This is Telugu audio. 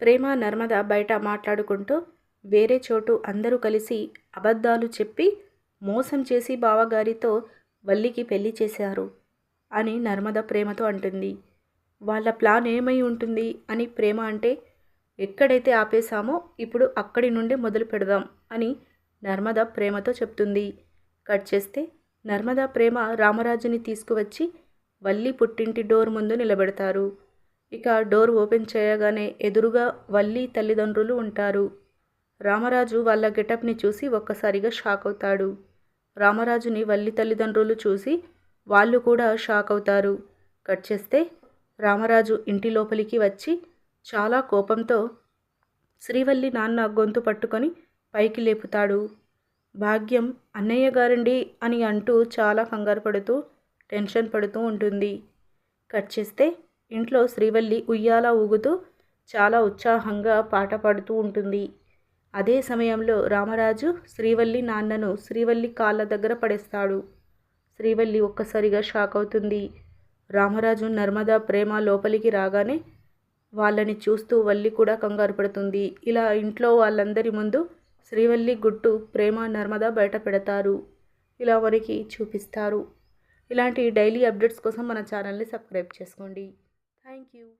ప్రేమ నర్మద బయట మాట్లాడుకుంటూ వేరే చోటు అందరూ కలిసి అబద్ధాలు చెప్పి మోసం చేసి బావగారితో వల్లికి పెళ్ళి చేశారు అని నర్మద ప్రేమతో అంటుంది. వాళ్ళ ప్లాన్ ఏమై ఉంటుంది అని ప్రేమ అంటే ఎక్కడైతే ఆపేశామో ఇప్పుడు అక్కడి నుండి మొదలు పెడదాం అని నర్మద ప్రేమతో చెప్తుంది. కట్ చేస్తే నర్మద ప్రేమ రామరాజుని తీసుకువచ్చి వల్లి పుట్టింటి డోర్ ముందు నిలబెడతారు. ఇక డోర్ ఓపెన్ చేయగానే ఎదురుగా వల్లి తల్లిదండ్రులు ఉంటారు. రామరాజు వాళ్ళ గెటప్ని చూసి ఒక్కసారిగా షాక్ అవుతాడు. రామరాజుని వల్లి తల్లిదండ్రులు చూసి వాళ్ళు కూడా షాక్ అవుతారు. కట్ చేస్తే రామరాజు ఇంటి లోపలికి వచ్చి చాలా కోపంతో శ్రీవల్లి నాన్న గొంతు పట్టుకొని పైకి లేపుతాడు. భాగ్యం అన్నయ్య గారండి అని అంటూ చాలా కంగారు పడుతూ టెన్షన్ పడుతూ ఉంటుంది. కట్ చేస్తే ఇంట్లో శ్రీవల్లి ఉయ్యాల ఊగుతూ చాలా ఉత్సాహంగా పాట పాడుతూ ఉంటుంది. అదే సమయంలో రామరాజు శ్రీవల్లి నాన్నను శ్రీవల్లి కాళ్ళ దగ్గర పడేస్తాడు. శ్రీవల్లి ఒక్కసారిగా షాక్ అవుతుంది. రామరాజు నర్మదా ప్రేమ లోపలికి రాగానే వాళ్ళని చూస్తూ వల్లి కూడా కంగారు పడుతుంది. ఇలా ఇంట్లో వాళ్ళందరి ముందు శ్రీవల్లి గుట్టు ప్రేమ నర్మదా బయట పెడతారు. ఇలా మనకి చూపిస్తారు. ఇలాంటి డైలీ అప్డేట్స్ కోసం మన ఛానల్ని సబ్స్క్రైబ్ చేసుకోండి. Thank you.